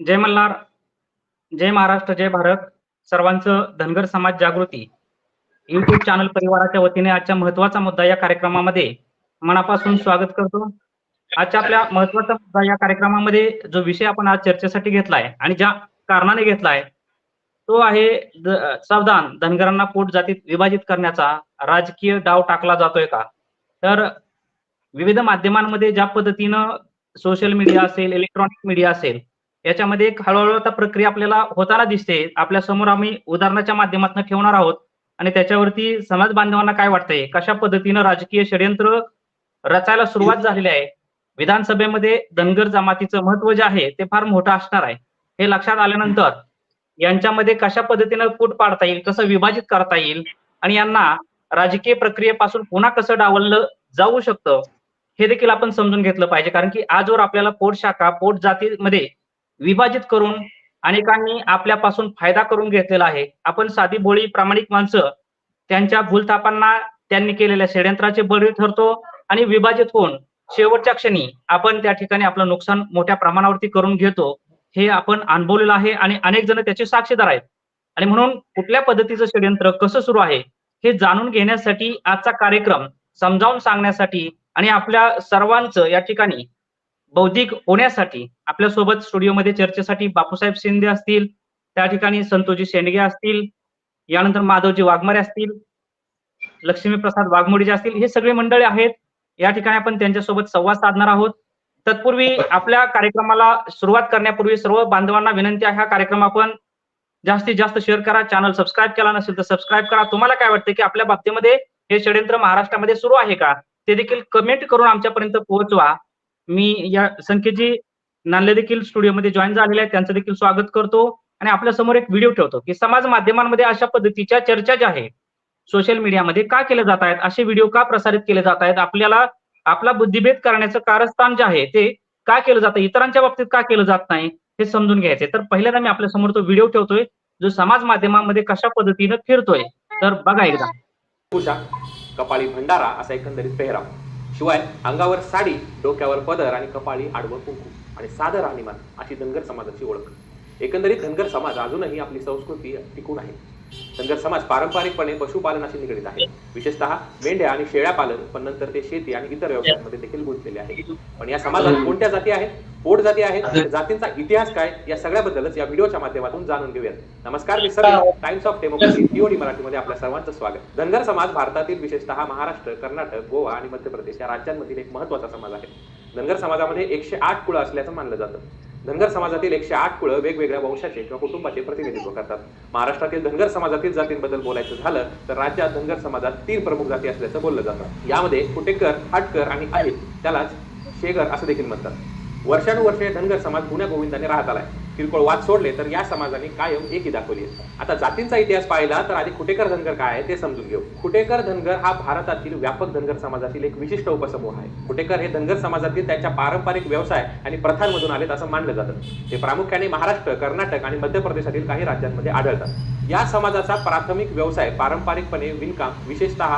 जय मल्हार, जय महाराष्ट्र, जय भारत. सर्वांचं धनगर समाज जागृती YouTube channel परिवाराच्या वतीने आजच्या महत्त्वाचा मुद्दा या कार्यक्रमामध्ये मनापासून स्वागत करतो. आजच्या आपल्या महत्त्वाचा मुद्दा या कार्यक्रमामध्ये जो विषय आपण आज चर्चेसाठी घेतलाय आणि ज्या कारणाने घेतलाय, तो आहे सावधान धनगरांना पोट जातीत विभाजित करण्याचा राजकीय डाव टाकला जातोय का? तर विविध माध्यमांमध्ये ज्या पद्धतीनं सोशल मीडिया असेल, इलेक्ट्रॉनिक मीडिया असेल, याच्यामध्ये एक हळूहळू आता प्रक्रिया आपल्याला होताना दिसते. आपल्यासमोर आम्ही उदाहरणाच्या माध्यमातून ठेवणार आहोत आणि त्याच्यावरती समाज बांधवांना काय वाटतंय? कशा पद्धतीनं राजकीय षडयंत्र रचायला सुरुवात झालेली आहे. विधानसभेमध्ये धनगर जमातीचं महत्त्व जे आहे ते फार मोठं असणार आहे. हे लक्षात आल्यानंतर यांच्यामध्ये कशा पद्धतीनं फूट पाडता येईल, कसं विभाजित करता येईल आणि यांना राजकीय प्रक्रियेपासून पुन्हा कसं डावललं जाऊ शकतं, हे देखील आपण समजून घेतलं पाहिजे. कारण की आजवर आपल्याला पोट शाखा, पोट जातीमध्ये विभाजित करून अनेकांनी आपल्यापासून फायदा करून घेतलेला आहे. आपण साधी भोळी प्रामाणिक माणसं त्यांच्या भूलथापांना त्यांनी केलेल्या षडयंत्राचे बळी ठरतो आणि विभाजित होऊन शेवटच्या क्षणी आपण त्या ठिकाणी आपलं नुकसान मोठ्या प्रमाणावरती करून घेतो. हे आपण अनुभवलेलं आहे आणि अनेक जण त्याचे साक्षीदार आहेत. आणि म्हणून कुठल्या पद्धतीचं षडयंत्र कसं सुरू आहे, हे जाणून घेण्यासाठी आजचा कार्यक्रम समजावून सांगण्यासाठी आणि आपल्या सर्वांचं या ठिकाणी बौद्धिक होण्यासाठी आपल्यासोबत स्टुडिओमध्ये चर्चेसाठी बापूसाहेब शिंदे असतील, त्या ठिकाणी संतोजी शेंडगे असतील, यानंतर माधवजी वाघमारे असतील, लक्ष्मीप्रसाद वाघमोडे जे असतील, हे सगळे मंडळी आहेत. या ठिकाणी आपण त्यांच्यासोबत संवाद साधणार आहोत. तत्पूर्वी आपल्या कार्यक्रमाला सुरुवात करण्यापूर्वी सर्व बांधवांना विनंती आहे, हा कार्यक्रम आपण जास्तीत जास्त शेअर करा. चॅनल सबस्क्राईब केला नसेल तर सबस्क्राईब करा. तुम्हाला काय वाटतं की आपल्या बाबतीमध्ये हे षडयंत्र महाराष्ट्रामध्ये सुरू आहे का? ते देखील कमेंट करून आमच्यापर्यंत पोहोचवा. मी या संख्येची नानले देखील स्टुडिओमध्ये जॉईन झालेले आहेत. त्यांचं देखील स्वागत करतो आणि आपल्यासमोर एक व्हिडिओ ठेवतो, की समाज माध्यमांमध्ये अशा पद्धतीच्या चर्चा ज्या आहेत सोशल मीडियामध्ये का केल्या जात आहेत? असे व्हिडिओ का प्रसारित केले जात आहेत? आपल्याला आपला बुद्धिभेद करण्याचं कारस्थान जे आहे, ते का केलं जातं? इतरांच्या बाबतीत का केलं जात नाही? हे समजून घ्यायचंय. तर पहिल्यांदा मी आपल्यासमोर तो व्हिडिओ ठेवतोय, जो समाज माध्यमांमध्ये कशा पद्धतीनं फिरतोय. तर बघा एकदा. कपाळी भंडारा असा एकंदरीत पेहराव शिवाय अंगावर साडी डोक्यावर पदर आणि कपाळी आडवं कुंकू आणि साधं राहणीमान अशी धनगर समाजाची ओळख. एकंदरीत धनगर समाज अजूनही आपली संस्कृती टिकून आहे. धनगर समाज पारंपरिकपणे पशुपालनाशी निगडीत आहे. विशेषतः मेंढ्या आणि शेळ्या पालन पण नंतर ते शेती आणि इतर व्यवसायांमध्ये देखील गुंतलेले आहे. पण या समाजात कोणत्या जाती आहेत? पोट जाती आहेत? जातींचा इतिहास काय? या सगळ्याबद्दलच या व्हिडिओच्या माध्यमातून जाणून घेऊयात. नमस्कार मी Samir Times of Democracy TOD मराठीमध्ये आपल्या सर्वांचं स्वागत. धनगर समाज भारतातील विशेषतः महाराष्ट्र कर्नाटक गोवा आणि मध्य प्रदेश या राज्यांमधील एक महत्त्वाचा समाज आहे. धनगर समाजामध्ये एकशे आठ कुळं असल्याचं मानलं जातं. धनगर समाजातील एकशे आठ कुळं वेगवेगळ्या वंशाचे किंवा कुटुंबाचे प्रतिनिधित्व करतात. महाराष्ट्रातील धनगर समाजातील जातींबद्दल बोलायचं झालं तर राज्यात धनगर समाजात तीन प्रमुख जाती असल्याचं बोललं जातं. यामध्ये कुटेकर हाटकर आणि आहेत त्यालाच शेगर असं देखील म्हणतात. वर्षानुवर्षे धनगर समाज पुण्या गोविंदाने राहत आलाय. किरकोळ वाद सोडले तर या समाजाने कायम एकी दाखवली आहे. आता जातींचा इतिहास पाहिला तर आधी खुटेकर धनगर काय आहे ते समजून घेऊ. खुटेकर धनगर हा भारतातील व्यापक धनगर समाजातील एक विशिष्ट उपसमूह आहे. खुटेकर हे धनगर समाजातील त्यांच्या पारंपरिक व्यवसाय आणि प्रथांमधून आलेत असं मानलं जातं. ते प्रामुख्याने महाराष्ट्र कर्नाटक आणि मध्य प्रदेशातील काही राज्यांमध्ये आढळतात. या समाजाचा प्राथमिक व्यवसाय पारंपरिकपणे विणकाम विशेषतः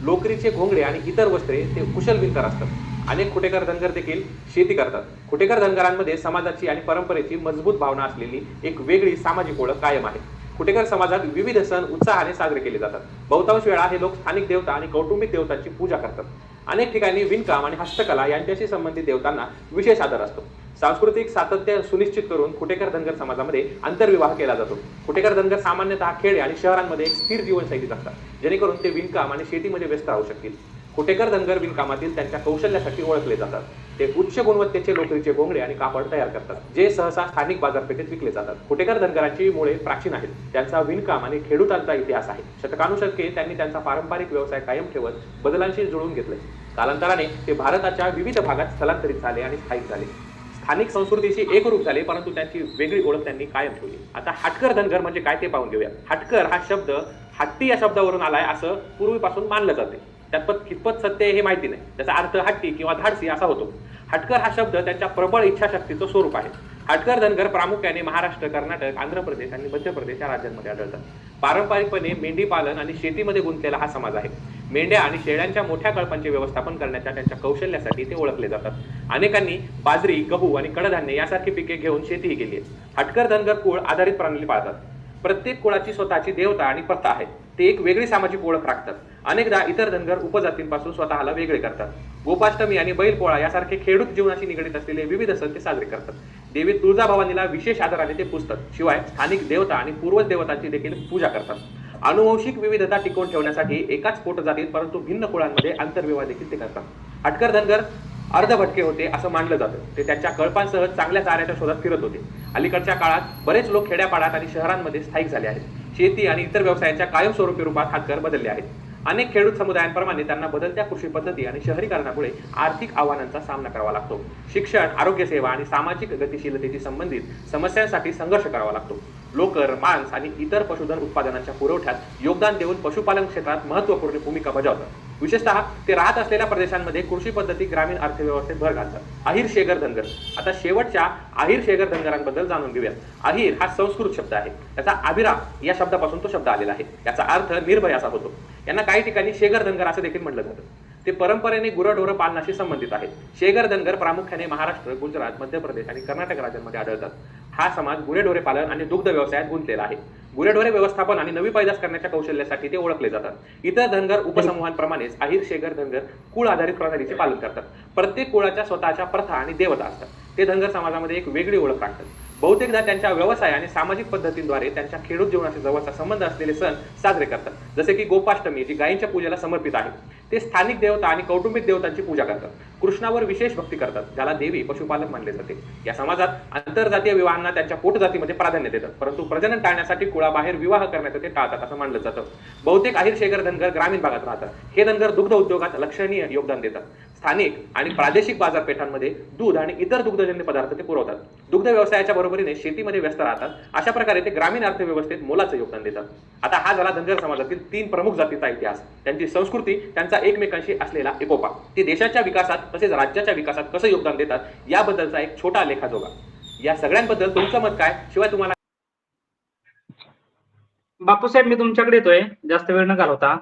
लोकरीचे घोंगडे आणि इतर वस्त्रे ते कुशल विणकर असतात. अनेक खुटेकर धनगर देखील शेती करतात. खुटेकर धनगरांमध्ये समाजाची आणि परंपरेची मजबूत भावना असलेली एक वेगळी सामाजिक ओळख कायम आहे. खुटेकर समाजात विविध सण उत्साहाने साजरे केले जातात. बहुतांश वेळा हे लोक स्थानिक देवता आणि कौटुंबिक देवतांची पूजा करतात. अनेक ठिकाणी विणकाम आणि हस्तकला यांच्याशी संबंधित देवतांना विशेष आदर असतो. सांस्कृतिक सातत्य सुनिश्चित करून खुटेकर धनगर समाजामध्ये आंतरविवाह केला जातो. खुटेकर धनगर सामान्यतः खेडे आणि शहरांमध्ये एक स्थिर जीवनशैली जगतात जेणेकरून ते विणकाम आणि शेतीमध्ये व्यस्त राहू शकतील. कुटेकर धनगर विणकामातील त्यांच्या कौशल्यासाठी ओळखले जातात. ते उच्च गुणवत्तेचे लोकरीचे गोंगडे आणि कापड तयार करतात जे सहसा स्थानिक बाजारपेठेत विकले जातात. कुटेकर धनगरांची मुळे प्राचीन आहेत. त्यांचा विणकाम आणि खेडूतांचा इतिहास आहे. शतकानुशतके त्यांनी त्यांचा पारंपरिक व्यवसाय कायम ठेवत बदलांशी जुळवून घेतले. कालांतराने ते भारताच्या विविध भागात स्थलांतरित झाले आणि स्थायिक झाले. स्थानिक संस्कृतीशी एकरूप झाले परंतु त्यांची वेगळी ओळख त्यांनी कायम ठेवली. आता हाटकर धनगर म्हणजे काय ते पाहून घेऊया. हाटकर हा शब्द हट्टी या शब्दावरून आलाय असं पूर्वीपासून मानलं जाते. त्यात कितपत सत्य आहे हे माहिती नाही. त्याचा अर्थ हट्टी किंवा धाडसी असा होतो. हटकर हा शब्द त्यांच्या प्रबळ इच्छाशक्तीचं स्वरूप आहे. हटकर धनगर प्रामुख्याने महाराष्ट्र कर्नाटक आंध्र प्रदेश आणि मध्य प्रदेश या राज्यांमध्ये आढळतात. पारंपरिकपणे मेंढी पालन आणि शेतीमध्ये गुंतलेला हा समाज आहे. मेंढ्या आणि शेळ्यांच्या मोठ्या कळपांचे व्यवस्थापन करण्याच्या त्यांच्या कौशल्यासाठी ते ओळखले जातात. अनेकांनी बाजरी गहू आणि कडधान्य यासारखी पिके घेऊन शेतीही केली आहे. हटकर धनगर कुळ आधारित प्रणाली पाळतात. प्रत्येक कुळाची स्वतःची देवता आणि प्रथा आहे. ते एक वेगळी सामाजिक ओळख राखतात. अनेकदा इतर धनगर उपजातींपासून स्वतःला वेगळे करतात. गोपाष्टमी आणि बैलपोळा यासारखे खेडूत जीवनाशी निगडीत असलेले विविध सण ते साजरे करतात. देवी तुळजाभवानीला विशेष आदराने ते पुजतात. शिवाय स्थानिक देवता आणि पूर्वज देवतांची देखील पूजा करतात. अनुवंशिक विविधता टिकवून ठेवण्यासाठी एकाच पोटजातीत परंतु भिन्न कुळांमध्ये आंतरविवाह देखील ते करतात. हटकर धनगर अर्धभटके होते असं मानलं जातं. ते त्यांच्या कळपांसह चांगल्या चाऱ्याच्या शोधात फिरत होते. अलीकडच्या काळात बरेच लोक खेड्यापाड्यात आणि शहरांमध्ये स्थायिक झाले आहेत. शेती आणि इतर व्यवसायांच्या कायमस्वरूपी रूपात हातकर बदलले आहेत. अनेक खेडूत समुदायांप्रमाणे त्यांना बदलत्या कृषी पद्धती आणि शहरीकरणामुळे आर्थिक आव्हानांचा सामना करावा लागतो. शिक्षण आरोग्यसेवा आणि सामाजिक गतिशीलतेशी संबंधित समस्यांसाठी संघर्ष करावा लागतो. लोकर मांस आणि इतर पशुधन उत्पादनांच्या पुरवठ्यात योगदान देऊन पशुपालन क्षेत्रात महत्त्वपूर्ण भूमिका बजावतात. विशेषतः ते राहत असलेल्या प्रदेशांमध्ये कृषी पद्धती ग्रामीण अर्थव्यवस्थेत भर घालतात. अहिर शेगर धनगर. आता शेवटच्या अहिर शेगर धनगरांबद्दल जाणून घेऊयात. अहिर हा संस्कृत शब्द आहे. त्याचा अभिरा या शब्दापासून तो शब्द आलेला आहे. याचा अर्थ निर्भय असा होतो. यांना काही ठिकाणी शेगर धनगर असं देखील म्हटलं जातं. ते परंपरेने गुरढोरं पालनाशी संबंधित आहेत. शेगर धनगर प्रामुख्याने महाराष्ट्र गुजरात मध्य प्रदेश आणि कर्नाटक राज्यांमध्ये आढळतात. हा समाज गुरेढोरे पालन आणि दुग्ध व्यवसायात गुंतलेला आहे. गुरेढोरे व्यवस्थापन आणि नवी पैदास करण्याच्या कौशल्यासाठी ते ओळखले जातात. इतर धनगर उपसमूहांप्रमाणेच अहिर शेगर धनगर कुळ आधारित प्रणालीचे पालन करतात. प्रत्येक कुळाच्या स्वतःच्या प्रथा आणि देवता असतात. ते धनगर समाजामध्ये एक वेगळी ओळख राखतात. बहुतेकदा त्यांच्या व्यवसाय आणि सामाजिक पद्धतींद्वारे त्यांच्या खेडूत जीवनाशी जवळचा संबंध असलेले सण साजरे करतात. जसे की गोपाष्टमी जी गायींच्या पूजेला समर्पित आहे. ते स्थानिक देवता आणि कौटुंबिक देवतांची पूजा करतात. कृष्णावर विशेष भक्ती करतात ज्याला देवी पशुपालक मानले जाते. या समाजात आंतरजातीय विवाहांना त्यांच्या पोटजातीमध्ये प्राधान्य देतात परंतु प्रजनन टाळण्यासाठी कुळाबाहेर विवाह करण्याचं ते टाळतात असं मानलं जातं. बहुतेक अहिर शेखर धनगर ग्रामीण भागात राहतात. हे धनगर दुग्ध उद्योगात लक्षणीय योगदान देतात. स्थानिक आणि प्रादेशिक बाजारपेठांमध्ये दूध आणि इतर दुग्धजन्य पदार्थ ते पुरवतात. दुग्ध व्यवसायाच्या बरोबरीने शेतीमध्ये व्यस्त राहतात. अशा प्रकारे ते ग्रामीण अर्थव्यवस्थेत मोलाचं योगदान देतात. आता हा झाला धनगर समाजातील तीन प्रमुख जातीचा इतिहास. त्यांची संस्कृती त्यांचा एकमेकांशी असलेला एकोपा. ते देशाच्या विकासात तसेच राज्याच्या विकासात कसं योगदान देतात याबद्दलचा एक छोटा लेखाजोगा. या सगळ्यांबद्दल तुमचं मत काय? शिवाय तुम्हाला बापूसाहेब मी तुमच्याकडे येतोय. जास्त वेळ न घालवता.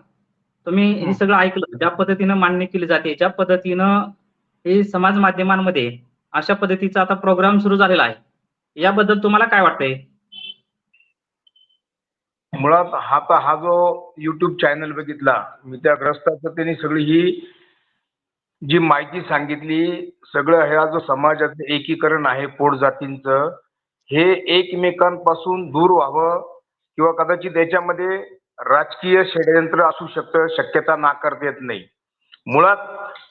तुम्ही हे सगळं ऐकलं. ज्या पद्धतीनं मांडणी केली जाते ज्या पद्धतीनं हे समाज माध्यमांमध्ये अशा पद्धतीचा आता प्रोग्राम सुरू झालेला आहे. याबद्दल तुम्हाला काय वाटतंय? मुळात हा आता हा जो युट्यूब चॅनल बघितला मी त्या ग्रस्ताचं त्यांनी सगळी ही जी माहिती सांगितली सगळं ह्या जो समाजाचं एकीकरण आहे पोट जातींचं हे एकमेकांपासून दूर व्हावं किंवा कदाचित याच्यामध्ये राजकीय षडयंत्र असू शकतं शक्यता नाकारता येत नाही. मुळात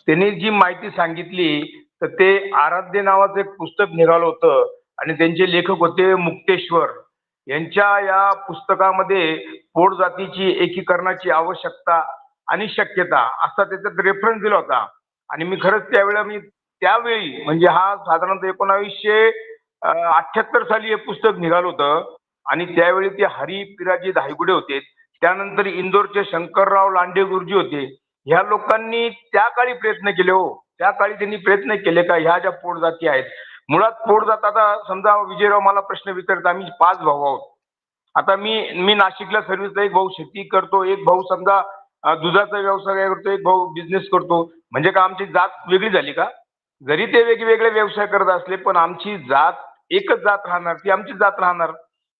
त्यांनी जी माहिती सांगितली तर ते आराध्य नावाचं एक पुस्तक निघालं होतं आणि त्यांचे लेखक होते मुक्तेश्वर. यांच्या या पुस्तकामध्ये पोट जातीची एकीकरणाची आवश्यकता आणि शक्यता असा त्याच्यात रेफरन्स दिला होता. आणि मी खरंच त्यावेळेला मी त्यावेळी म्हणजे हा साधारणतः एकोणावीसशे अठ्ठ्याहत्तर साली हे पुस्तक निघालं होतं. आणि त्यावेळी ते हरी पिराजी धायगुडे होते. त्यानंतर इंदोरचे शंकरराव लांडे गुरुजी होते. ह्या लोकांनी त्या काळी प्रयत्न केले हो. त्या काळी त्यांनी प्रयत्न केले का ह्या ज्या पोट जाती आहेत मुळात पोट जात आता समजा विजयराव मला प्रश्न विचारत आम्ही पाच भाऊ आहोत. आता मी मी नाशिकला सर्व्हिसला एक भाऊ शेती करतो एक भाऊ समजा दुधाचा व्यवसाय करतो एक भाऊ बिझनेस करतो. म्हणजे का आमची जात वेगळी झाली का? जरी ते वेगवेगळे व्यवसाय करत असले पण आमची जात एकच जात राहणार ती आमची जात राहणार.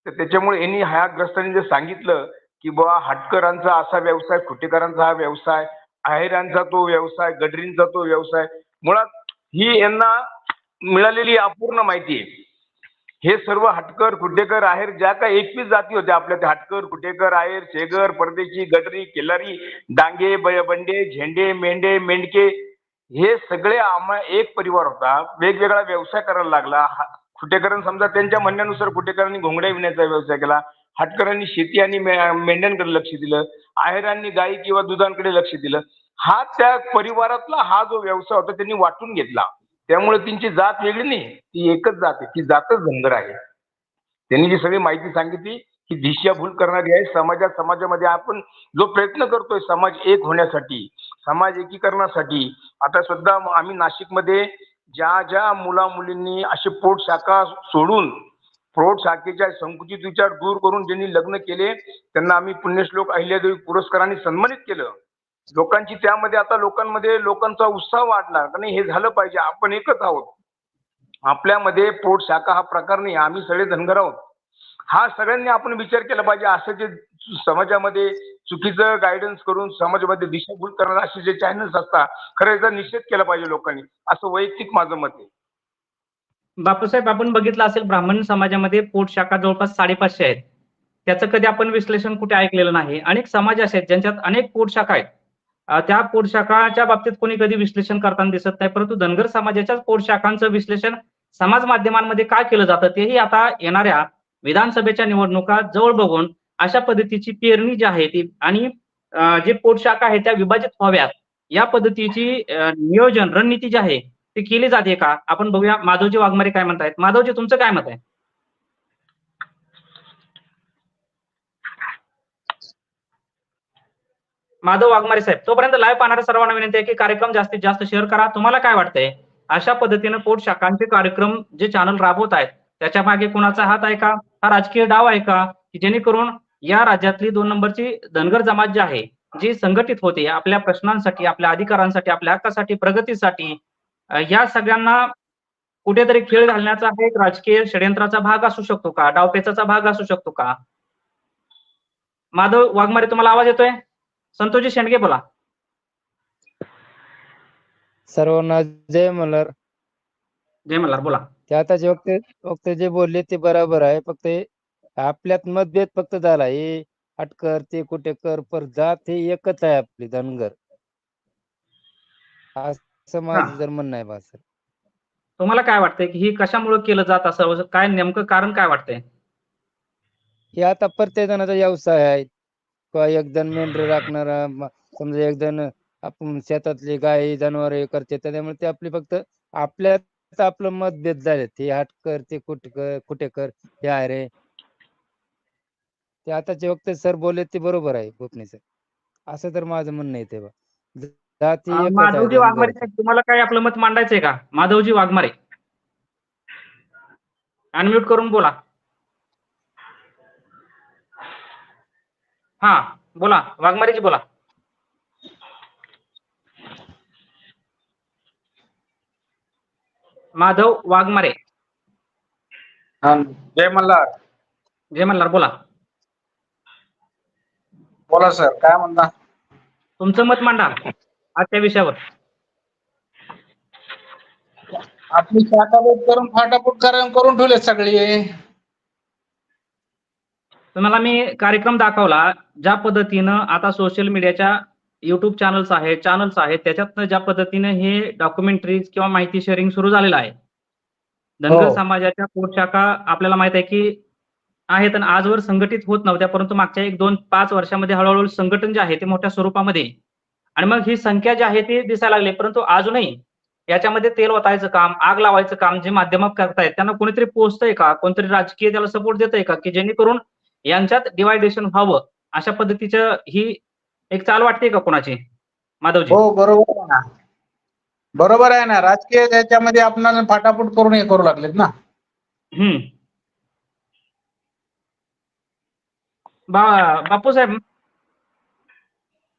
तर त्याच्यामुळे यांनी हयाग्रस्तांनी जे सांगितलं की बुवा हटकरांचा असा व्यवसाय खुटेकरांचा हा व्यवसाय आहेरांचा तो व्यवसाय गडरींचा तो व्यवसाय मुळात ही यांना मिळालेली अपूर्ण माहिती आहे. हे सर्व हटकर कुटेकर आहेर ज्या काही एकवीस जाती होत्या आपल्या त्या हटकर कुटेकर आहेर शेगर परदेशी गटरी केलारी डांगे बंडे झेंडे मेंढे मेंढके हे सगळे आम्हा एक परिवार होता. वेगवेगळा व्यवसाय करायला लागला. हा- समजा त्यांच्या म्हणण्यानुसार खुटेकरांनी घोंगड्या विण्याचा व्यवसाय केला. हटकरांनी शेती आणि मेंढ्यांकडे लक्ष दिलं. आहेरांनी गायी किंवा दुधांकडे लक्ष दिलं. हा त्या परिवारातला हा जो व्यवसाय होता त्यांनी वाटून घेतला. त्यामुळे त्यांची जात वेगळी नाही. ती एकच जात आहे. ती जातच धनगर आहे. त्यांनी जी सगळी माहिती सांगितली की दिशाभूल करणारी आहे. समाजात समाजामध्ये आपण जो प्रयत्न करतोय समाज एक होण्यासाठी समाज एकीकरणासाठी आता सुद्धा आम्ही नाशिकमध्ये ज्या ज्या मुला मुलींनी अशी पोट शाखा सोडून प्रौढ शाखेच्या संकुचित विचार दूर करून ज्यांनी लग्न केले त्यांना आम्ही पुण्यश्लोक अहिल्यादेवी पुरस्काराने सन्मानित केलं. लोकांची त्यामध्ये आता लोकांमध्ये लोकांचा उत्साह वाढला कारण हे झालं पाहिजे. आपण एकच आहोत. आपल्यामध्ये पोट शाखा हा प्रकार नाही. आम्ही सगळे धनगर आहोत. हा सगळ्यांनी आपण विचार केला पाहिजे. असं जे समाजामध्ये चुकीचं गायडन्स करून समाजामध्ये दिशाभूल करणारे असे जे चॅनल्स असतात खरं याचा निषेध केला पाहिजे लोकांनी. असं वैयक्तिक माझं मत आहे. बापूसाहेब आपण बघितलं असेल ब्राह्मण समाजामध्ये पोट शाखा जवळपास साडेपाचशे आहेत. त्याचं कधी आपण विश्लेषण कुठे ऐकलेलं नाही. अनेक समाज असे आहेत ज्यांच्यात अनेक पोट शाखा आहेत. त्या पोटशाखाच्या बाबतीत कोणी कधी विश्लेषण करताना दिसत नाही परंतु धनगर समाजाच्याच पोटशाखांचं विश्लेषण समाज माध्यमांमध्ये काय केलं जातं तेही आता येणाऱ्या विधानसभेच्या निवडणुका जवळ बघून अशा पद्धतीची पेरणी जी आहे ती आणि जे पोट आहे आहेत त्या विभाजित व्हाव्यात या पद्धतीची नियोजन रणनीती जी आहे ती केली जाते का? आपण बघूया माधवजी वाघमारे काय म्हणतायत. माधवजी तुमचं काय मत आहे? माधव वाघमारे साहेब तोपर्यंत लाईव्ह पाहणाऱ्या सर्वांना विनंती आहे की कार्यक्रम जास्तीत जास्त शेअर करा. तुम्हाला काय वाटतंय? अशा पद्धतीनं पोट शाखांचे कार्यक्रम जे चॅनल राबवत आहेत त्याच्यामागे कोणाचा हात आहे का? हा राजकीय डाव आहे का? की जेणेकरून या राज्यातली दोन नंबरची धनगर जमात जी आहे जी संघटित होते आपल्या प्रश्नांसाठी आपल्या अधिकारांसाठी आपल्या हक्कासाठी प्रगतीसाठी या सगळ्यांना कुठेतरी खेळ घालण्याचा हा एक राजकीय षडयंत्राचा भाग असू शकतो का? डावपेचाचा भाग असू शकतो का? माधव वाघमारे तुम्हाला आवाज येतोय? संतोषजी शेंडगे बोला. सर्वांना जय मल्हार. जय मल्हार बोला. ते आताचे वक्त वक्त जे बोलले ते बरोबर आहे. फक्त हे आपल्यात मतभेद फक्त झाला. हे अटकर ते कुठे कर पर जात हे एकच आहे आपली धनगर. असं माझं जर म्हणणं आहे बा सर तुम्हाला काय वाटतंय की ही कशामुळे केलं जात असं काय नेमकं कारण काय वाटतंय? हे आता प्रत्येक जणाचा व्यवसाय आहे. किंवा एक जण मेंढर राखणारा म- समजा एक जण आपण शेतातली गाई जनावर हे करते त्याच्यामुळे ते आपली फक्त आपल्यात आपलं मतभेद झाले ते हट कर ते कुठे कर कुठे कर हे आहे रे. ते आताचे वक्त सर बोलले ते बरोबर आहे गोपने सर. असं तर माझं म्हणणं आहे ते बा ज- जाती अ, एकच आहे माधवजी वाघमारे. साहेब तुम्हाला काय आपलं मत मांडायचंय का? माधवजी वाघमारे. अनम्यूट करून बोला. हा बोला वाघमारेजी बोला. माधव वाघमारे. जय मल्हार. जय मल्हार बोला. बोला सर काय म्हणता? तुमचं मत मांडा आज त्या विषयावर. आपली शाखाभेद करून फाटाफूट करून करून ठेवले सगळे. तुम्हाला मी कार्यक्रम दाखवला ज्या पद्धतीनं आता सोशल मीडियाच्या युट्यूब चॅनल्स आहेत चॅनल्स आहेत त्याच्यातनं ज्या पद्धतीनं हे डॉक्युमेंटरीज किंवा माहिती शेअरिंग सुरू झालेलं आहे. धनगर हो. समाजाच्या पोटशाखा आपल्याला माहीत आहे की आहेत आणि आजवर संघटित होत नव्हत्या परंतु मागच्या एक दोन पाच वर्षामध्ये हळूहळू संघटन जे आहे ते मोठ्या स्वरूपामध्ये. आणि मग ही संख्या जी आहे ती दिसायला लागली परंतु अजूनही याच्यामध्ये तेल ओतायचं काम आग लावायचं काम जे माध्यम करतायत त्यांना कोणीतरी पोहोचतंय का? कोणतरी राजकीय त्याला सपोर्ट देतंय का? की जेणेकरून यांच्यात डिवायडेशन व्हावं अशा पद्धतीचं ही एक चाल वाटते का कोणाची? माधवजी. हो बरोबर आहे ना. बरोबर आहे ना. राजकीय याच्यामध्ये आपणाला फाटाफूट करून हे करू लागलेत ना. हम्म. बा बापू साहेब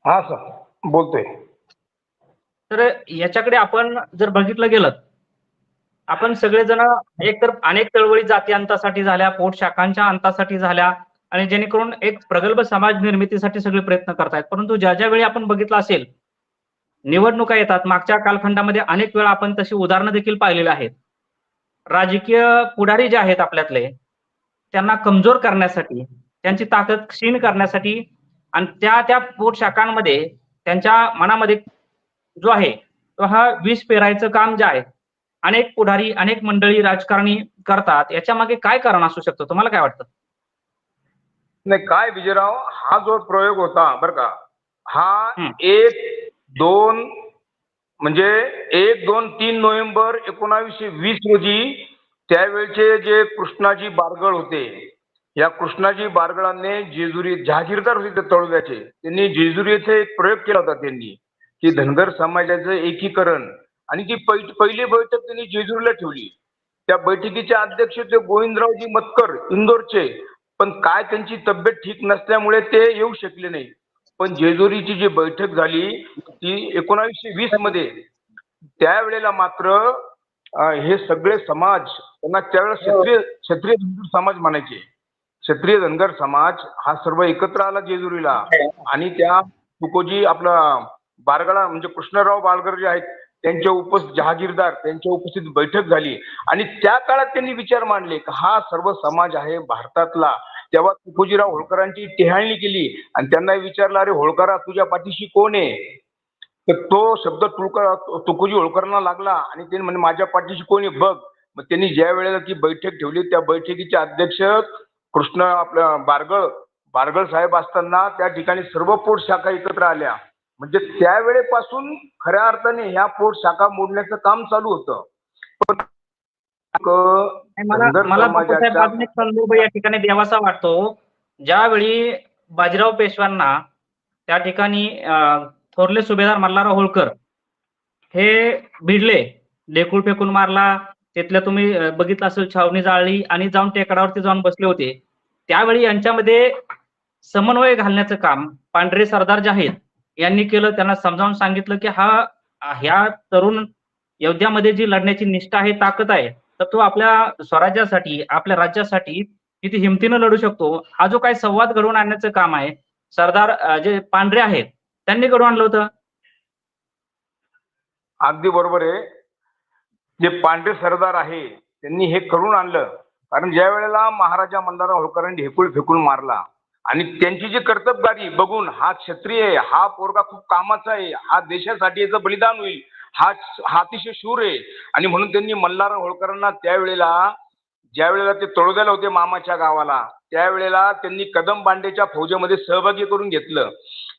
हा सर. बोलतोय. तर याच्याकडे आपण जर बघितलं गेलं आपण सगळेजण एकतर अनेक चळवळी जाती अंतासाठी झाल्या पोट शाखांच्या अंतासाठी झाल्या आणि जेणेकरून एक प्रगल्भ समाज निर्मितीसाठी सगळे प्रयत्न करतायत. परंतु ज्या ज्या वेळी आपण बघितलं असेल निवडणुका येतात. मागच्या कालखंडामध्ये अनेक वेळा आपण तशी उदाहरणं देखील पाहिलेली आहेत. राजकीय पुढारी जे आहेत आपल्यातले त्यांना कमजोर करण्यासाठी त्यांची ताकद क्षीण करण्यासाठी आणि त्या त्या पोट शाखांमध्ये त्यांच्या मनामध्ये जो आहे तो हा विष पेरायचं काम जे आहे अनेक पुढारी अनेक मंडळी राजकारणी करतात. याच्या मागे काय कारण असू शकतं? तुम्हाला काय वाटतं? नाही काय विजयराव हा जो प्रयोग होता बरं का हा. एक दोन म्हणजे एक दोन तीन नोव्हेंबर एकोणावीसशे वीस रोजी त्यावेळचे जे कृष्णाजी बारगळ होते या कृष्णाजी बारगळांनी जेजुरी जहागीरदार होते ते तळव्याचे त्यांनी जेजुरी येथे एक प्रयोग केला होता त्यांनी की धनगर समाजाचं एकीकरण आणि ती पहि- पहिली बैठक त्यांनी जेजुरीला ठेवली त्या बैठकीचे अध्यक्ष ते गोविंदरावजी मतकर इंदोरचे पण काय त्यांची तब्येत ठीक नसल्यामुळे ते येऊ शकले नाही. पण जेजुरीची जी बैठक झाली ती एकोणावीसशे वीसमध्ये त्यावेळेला मात्र हे सगळे समाज त्यांना त्यावेळेला क्षत्रिय क्षत्रिय धनगर समाज म्हणायचे. क्षत्रिय धनगर समाज हा सर्व एकत्र आला जेजुरीला. आणि त्या तुकोजी आपला बारगडा म्हणजे कृष्णराव बाळगर जे आहेत त्यांच्या उपस्थित जहागीरदार त्यांच्या उपस्थित बैठक झाली. आणि त्या काळात त्यांनी विचार मांडले की हा सर्व समाज आहे भारतातला. तेव्हा तुकोजीराव होळकरांची टेहाळणी केली आणि त्यांना विचारलं अरे होळकरा तुझ्या पाठीशी कोण आहे? तर तो शब्द तुळकर तुकोजी होळकरांना लागला आणि त्यांनी म्हणे माझ्या पाठीशी कोणी बघ. मग त्यांनी ज्या वेळेला ती बैठक ठेवली त्या बैठकीचे अध्यक्ष कृष्ण आपल्या बारगळ बारगळ साहेब असताना त्या ठिकाणी सर्व पोट शाखा एकत्र आल्या. म्हणजे त्यावेळेपासून खऱ्या अर्थाने ह्या पोट शाखा मोडण्याचं काम चालू होतं. पण मला या ठिकाणी द्यावासा वाटतो. ज्यावेळी बाजीराव पेशव्यांना त्या ठिकाणी थोरले सुभेदार मल्हारराव होळकर हे भिडले लेकूळ फेकून मारला तिथल्या तुम्ही बघितलं असेल छावणी जाळली आणि जाऊन टेकडावरती जाऊन बसले होते. त्यावेळी यांच्यामध्ये समन्वय घालण्याचं काम पांढरे सरदार जे आहेत यांनी केलं त्यांना समजावून सांगितलं की हा ह्या तरुण योद्ध्यामध्ये जी लढण्याची निष्ठा आहे ताकद आहे तर तो आपल्या स्वराज्यासाठी आपल्या राज्यासाठी किती हिमतीनं लढू शकतो. हा जो काही संवाद घडवून आणण्याचं काम आहे सरदार जे पांढरे आहेत त्यांनी घडवून आणलं होतं? अगदी बरोबर आहे. जे पांढरे सरदार आहे त्यांनी हे करून आणलं. कारण ज्या वेळेला महाराजा मंदारा होळकरांनी हेकूळ फेकून मारला आणि त्यांची जी कर्तबगारी बघून हा क्षत्रिय आहे हा पोरगा खूप कामाचा आहे हा देशासाठी याचं बलिदान होईल हा हा अतिशय शूर आहे. आणि म्हणून त्यांनी मल्हारराव होळकरांना त्यावेळेला ज्या वेळेला ते तळोद्याला होते मामाच्या गावाला त्यावेळेला त्यांनी कदम बांडेच्या फौजेमध्ये सहभागी करून घेतलं.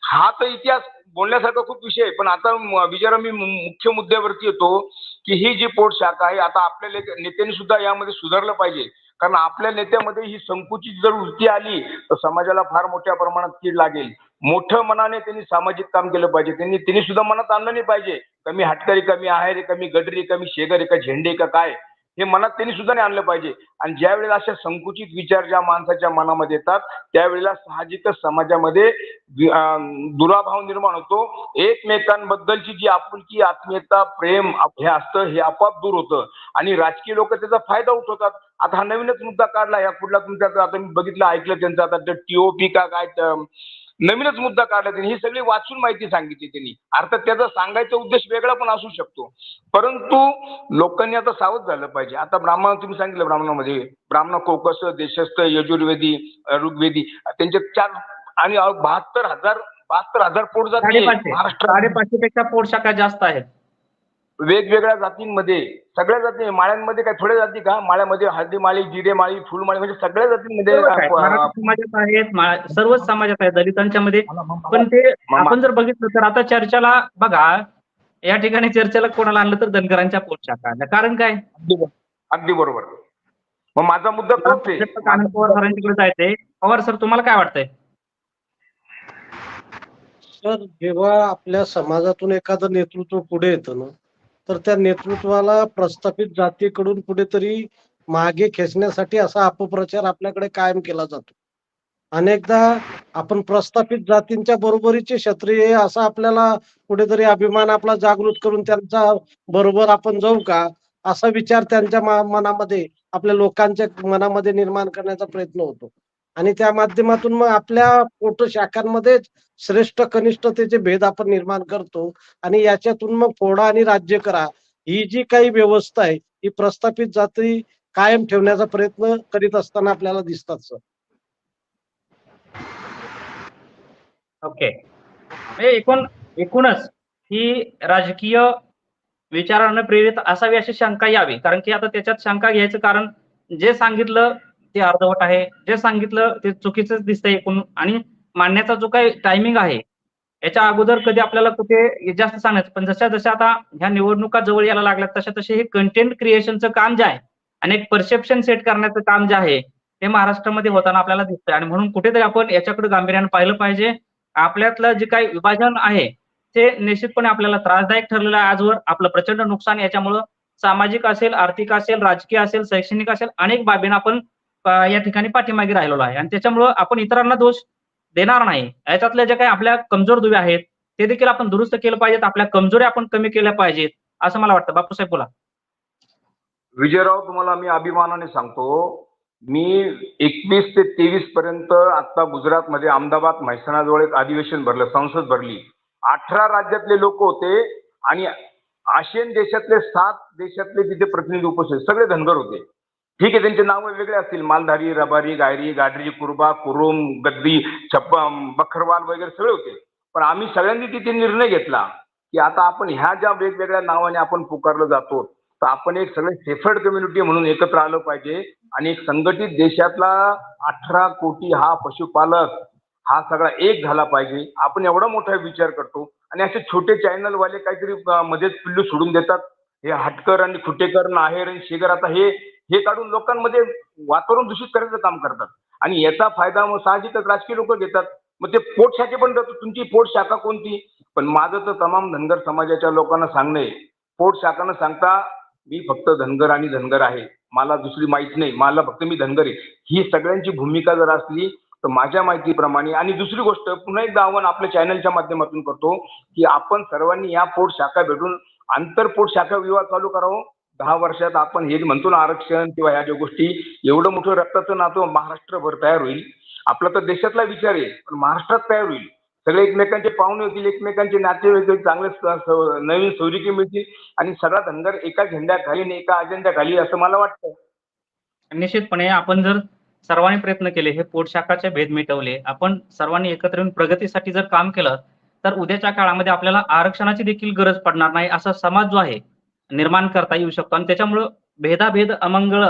हा तर इतिहास बोलण्यासारखा खूप विषय आहे पण आता म- विजयराव मी मुख्य मुद्द्यावरती येतो की ही जी पोट शाखा आहे आता आपल्या ले- नेत्यांनी सुद्धा यामध्ये सुधारलं पाहिजे. कारण आपल्या नेत्यामध्ये ही संकुचित जर वृत्ती आली तर समाजाला फार मोठ्या प्रमाणात कीड लागेल. मोठं मनाने त्यांनी सामाजिक काम केलं पाहिजे. त्यांनी त्यांनी सुद्धा मनात आणलं नाही पाहिजे. कमी हटकरी कमी आहे रे कमी गडरी कमी शेगर का झेंडे का काय? हे मनात त्यांनी सुद्धा नाही आणलं पाहिजे. आणि ज्या वेळेला अशा संकुचित विचार ज्या माणसाच्या मनामध्ये येतात त्यावेळेला साहजिकच समाजामध्ये दुराभाव निर्माण होतो. एकमेकांबद्दलची जी आपुलकी आत्मीयता प्रेम हे असतं हे आपोआप दूर होतं. आणि राजकीय लोक त्याचा फायदा उठवतात. आता हा नवीनच मुद्दा काढला या कुठला तुमच्या आता मी बघितलं ऐकलं त्यांचं आता टीओपी का काय नवीनच मुद्दा काढला त्यांनी. ही सगळी वाचून माहिती सांगितली त्यांनी. अर्थात त्याचा सांगायचा उद्देश वेगळा पण असू शकतो. परंतु लोकांनी आता सावध झालं पाहिजे. आता ब्राह्मण तुम्ही सांगितलं ब्राह्मणामध्ये ब्राह्मण कोकस देशस्थ यजुर्वेदी ऋग्वेदी त्यांचे चार आणि बहात्तर हजार बहात्तर हजार पोट जाती साडेपाचशे. महाराष्ट्रात. साडेपाचशे पेक्षा पोट शाखा जास्त आहेत. वेगवेगळ्या जातींमध्ये सगळ्या जाती माळ्यांमध्ये काय थोड्या जाती का माळ्यामध्ये हळदी माळी जिरे माळी फुलमाळी म्हणजे सगळ्या जातींमध्ये समाजात आहेत सर्वच समाजात आहेत दलितांच्या मध्ये पण ते. आपण जर बघितलं तर आता चर्चेला बघा या ठिकाणी चर्चेला कोणाला आणलं तर धनगरांच्या पोट शाखा आल्या. कारण काय अगदी बरोबर. मग माझा मुद्दा आनंद पवार सरांच्याकडे जायचंय पवार सर तुम्हाला काय वाटतंय तर जेव्हा आपल्या समाजातून एखादं नेतृत्व पुढे येतं ना तर त्या नेतृत्वाला प्रस्थापित जातीकडून कुठेतरी मागे खेचण्यासाठी असा अपप्रचार आपल्याकडे कायम केला जातो. अनेकदा आपण प्रस्थापित जातींच्या बरोबरीचे क्षत्रिय असा आपल्याला कुठेतरी अभिमान आपला जागृत करून त्यांचा बरोबर आपण जाऊ का? असा विचार त्यांच्या मनामध्ये आपल्या लोकांच्या मनामध्ये निर्माण करण्याचा प्रयत्न होतो. आणि त्या माध्यमातून मग आपल्या पोट शाखांमध्येच श्रेष्ठ कनिष्ठतेचे भेद आपण निर्माण करतो आणि याच्यातून मग फोडा आणि राज्य करा ही जी काही व्यवस्था आहे ही प्रस्थापित जाती कायम ठेवण्याचा प्रयत्न करीत असताना आपल्याला दिसतात सर ओके म्हणजे एकूण एकूणच ही राजकीय विचारानं प्रेरित असावी अशी शंका यावी कारण की आता त्याच्यात शंका घ्यायचं कारण जे सांगितलं ते अर्धवट आहे. जे सांगितलं ते चुकीचंच दिसतंय एकूण. आणि मांडण्याचा जो काही टायमिंग आहे याच्या अगोदर कधी आपल्याला कुठे जास्त सांगायचं. पण जशा जशा आता ह्या निवडणुका जवळ यायला लागल्या तशा तसे हे कंटेंट क्रिएशनचं काम जे आहे आणि एक परसेप्शन सेट करण्याचं काम जे आहे ते महाराष्ट्रामध्ये होताना आपल्याला दिसतंय. आणि म्हणून कुठेतरी आपण याच्याकडे गांभीर्यानं पाहिलं पाहिजे. आपल्यातलं जे काही विभाजन आहे ते निश्चितपणे आपल्याला त्रासदायक ठरलेलं आहे. आजवर आपलं प्रचंड नुकसान याच्यामुळं सामाजिक असेल आर्थिक असेल राजकीय असेल शैक्षणिक असेल अनेक बाबींना आपण या ठिकाणी पाठीमागे राहिलेलो आहे. आणि त्याच्यामुळं आपण इतरांना दोष देणार नाही. याच्यातल्या ज्या काही आपल्या कमजोर दुवे आहेत ते देखील आपण दुरुस्त केलं पाहिजेत. आपल्या कमजोरी आपण कमी केल्या पाहिजेत असं मला वाटतं. बापूसाहेब बोला. विजयराव तुम्हाला मी अभिमानाने सांगतो मी एकवीस ते तेवीस पर्यंत आता गुजरातमध्ये अहमदाबाद म्हैसाणाजवळ एक अधिवेशन भरलं संसद भरली. अठरा राज्यातले लोक होते आणि आशियन देशातले सात देशातले तिथे प्रतिनिधी उपस्थित सगळे धनगर होते. ठीक आहे त्यांचे नावं वेगळे असतील. मालधारी रबारी गायरी गाडरी कुरबा कुरुम गद्दी छप्पा बखरवाल वगैरे सगळे होते. पण आम्ही सगळ्यांनी तिथे निर्णय घेतला की आता आपण ह्या ज्या वेगवेगळ्या नावाने आपण पुकारलं जातो तर आपण एक सगळे सेफर्ड कम्युनिटी म्हणून एकत्र आलं पाहिजे आणि एक संघटित देशातला अठरा कोटी हा पशुपालक हा सगळा एक झाला पाहिजे. आपण एवढा मोठा विचार करतो आणि असे छोटे चॅनलवाले काहीतरी मध्येच पिल्लू सोडून देतात. हे हटकर आणि खुटेकर नाहेर आणि शेगर आता हे हे काढून लोकांमध्ये वातावरण दूषित करायचं काम करतात. आणि याचा फायदा मग साहजिकच राजकीय लोक घेतात. मग ते पोट शाखे पण देतात तुमची पोट शाखा कोणती? पण माझं तर तमाम धनगर समाजाच्या लोकांना सांगणं आहे. पोट शाखा सांगता मी फक्त धनगर आणि धनगर आहे. मला दुसरी माहीत नाही. मला फक्त मी धनगर आहे. ही सगळ्यांची भूमिका जर असली तर माझ्या माहितीप्रमाणे आणि दुसरी गोष्ट पुन्हा एकदा आव्हान आपल्या चॅनलच्या माध्यमातून करतो की आपण सर्वांनी या पोट शाखा भेटून आंतरपोट शाखा विवाह चालू करावं. दहा वर्षात आपण हे म्हणतो ना आरक्षण किंवा ह्या ज्या गोष्टी एवढं मोठं रक्ताचं नातं महाराष्ट्रभर तयार होईल. आपला तर देशातला विचार आहे पण महाराष्ट्रात तयार होईल. सगळे एकमेकांचे पाहुणे होतील एकमेकांचे नाते होतील चांगले नवीन सोयरिकी मिळतील आणि सगळा धनगर एका झेंड्याखाली आणि एका अजेंड्याखाली असं मला वाटतं. निश्चितपणे आपण जर सर्वांनी प्रयत्न केले हे पोटशाखाचे भेद मिटवले आपण सर्वांनी एकत्र येऊन प्रगतीसाठी जर काम केलं तर उद्याच्या काळामध्ये आपल्याला आरक्षणाची देखील गरज पडणार नाही असा समाज जो आहे निर्माण करता येऊ शकतो. आणि त्याच्यामुळं भेदाभेद अमंगळ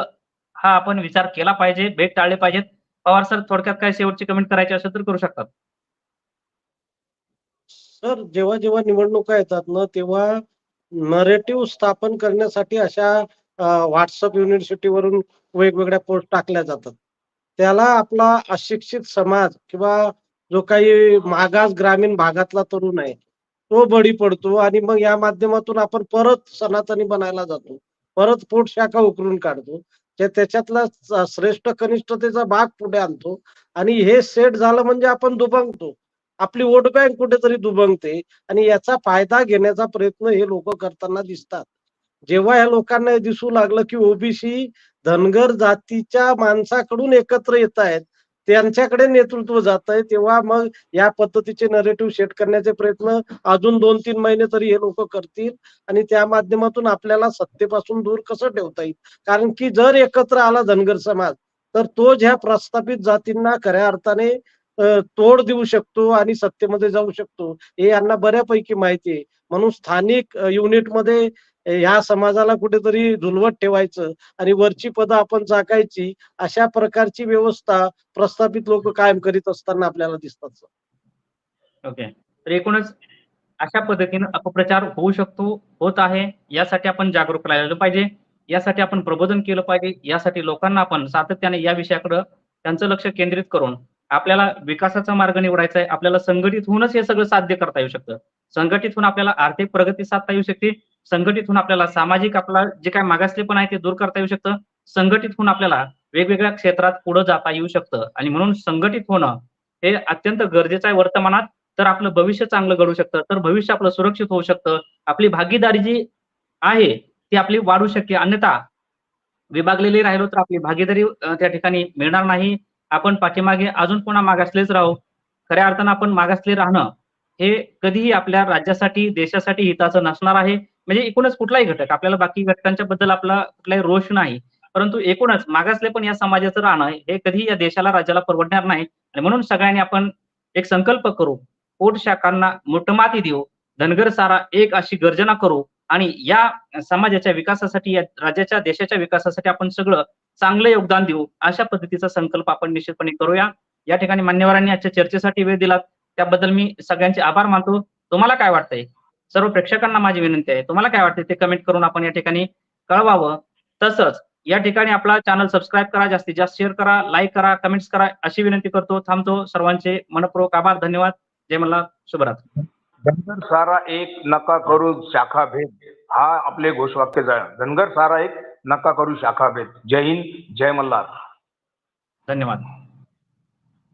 हा आपण विचार केला पाहिजे भेद टाळले पाहिजेत. पवार सर थोडक्यात काय शेवटची कमेंट करायची असेल तर करू शकतात. सर जेव्हा जेव्हा निवडणुका येतात ना तेव्हा नरेटिव्ह स्थापन करण्यासाठी अशा व्हॉट्सअप युनिव्हर्सिटीवरून वेगवेगळ्या पोस्ट टाकल्या जातात. त्याला आपला अशिक्षित समाज किंवा जो काही मागास ग्रामीण भागातला तरुण आहे तो बळी पडतो आणि मग या माध्यमातून आपण परत सनातनी बनायला जातो. परत पोट शाखा उकरून काढतो. त्याच्यातला श्रेष्ठ कनिष्ठतेचा भाग पुढे आणतो. आणि हे सेट झालं म्हणजे आपण दुभंगतो आपली वोट बँक कुठेतरी दुभंगते आणि याचा फायदा घेण्याचा प्रयत्न हे लोक करताना दिसतात. जेव्हा या लोकांना दिसू लागलं की ओबीसी धनगर जातीच्या माणसाकडून एकत्र येत आहेत त्यांच्याकडे नेतृत्व जात आहे तेव्हा मग या पद्धतीचे नरेटिव्ह सेट करण्याचे प्रयत्न अजून दोन तीन महिने तरी हे लोक करतील आणि त्या माध्यमातून आपल्याला सत्तेपासून दूर कसं ठेवता येईल? कारण की जर एकत्र आला धनगर समाज तर तो ज्या प्रस्थापित जातींना खऱ्या अर्थाने तोड देऊ शकतो आणि सत्तेमध्ये जाऊ शकतो हे यांना बऱ्यापैकी माहिती आहे. म्हणून स्थानिक युनिटमध्ये ह्या समाजाला कुठेतरी झुलवत ठेवायचं आणि वरची पद आपण चाकायची अशा प्रकारची व्यवस्था प्रस्थापित लोक कायम करीत असताना आपल्याला दिसतात ओके तर एकूणच अशा पद्धतीनं अपप्रचार होऊ शकतो होत आहे. यासाठी आपण जागरूक राहिलं पाहिजे. यासाठी आपण प्रबोधन केलं पाहिजे. यासाठी लोकांना आपण सातत्याने या विषयाकडे त्यांचं लक्ष केंद्रित करून आपल्याला विकासाचा मार्ग निवडायचा आहे आपल्याला संघटित होऊनच हे सगळं साध्य करता येऊ शकतं. संघटित होऊन आपल्याला आर्थिक प्रगती साधता येऊ शकते. संघटित होऊन आपल्याला सामाजिक आपला जे काय मागासलेपण आहे ते दूर करता येऊ शकतं. संघटित होऊन आपल्याला वेगवेगळ्या क्षेत्रात पुढे जाता येऊ शकतं. आणि म्हणून संघटित होणं हे अत्यंत गरजेचं आहे वर्तमानात. तर आपलं भविष्य चांगलं घडू शकतं. तर भविष्य आपलं सुरक्षित होऊ शकतं. आपली भागीदारी जी आहे ती आपली वाढू शकते. अन्यथा विभागलेली राहिलो तर आपली भागीदारी त्या ठिकाणी मिळणार नाही. आपण पाठीमागे अजून पुन्हा मागासलेच राहू. खऱ्या अर्थानं आपण मागासले राहणं हे कधीही आपल्या राज्यासाठी देशासाठी हिताचं नसणार आहे. म्हणजे एकूणच कुठलाही घटक आपल्याला बाकी घटकांच्या बद्दल आपला कुठलाही रोष नाही. परंतु एकूणच मागासले पण या समाजाचं राहणं हे कधीही या देशाला राज्याला परवडणार नाही. आणि म्हणून सगळ्यांनी आपण एक संकल्प करू. पोट शाखांना मोठमाती देऊ. धनगर सारा एक अशी गर्जना करू. आणि या समाजाच्या विकासासाठी या राज्याच्या देशाच्या विकासासाठी आपण सगळं चांगलं योगदान देऊ. अशा पद्धतीचा संकल्प आपण निश्चितपणे करूया. या ठिकाणी मान्यवरांनी आजच्या चर्चेसाठी वेळ दिलात. त्याबद्दल मी सगळ्यांचे आभार मानतो. तुम्हाला काय वाटतंय? सर्व प्रेक्षकांना माझी विनंती आहे. तुम्हाला काय वाटतंय ते कमेंट करून आपण या ठिकाणी कळवावं. तसंच या ठिकाणी आपला चॅनल सबस्क्राईब करा जास्तीत जास्त शेअर करा लाईक करा कमेंट्स करा अशी विनंती करतो. थांबतो. सर्वांचे मनपूर्वक आभार. धन्यवाद. जय मला शुभरात्री. सारा एक नका करू शाखा भेद. हा आपले घोषवाक्य आहे धनगर सारा एक नका करू शाखा भेद. जय हिंद जय मल्हार. धन्यवाद.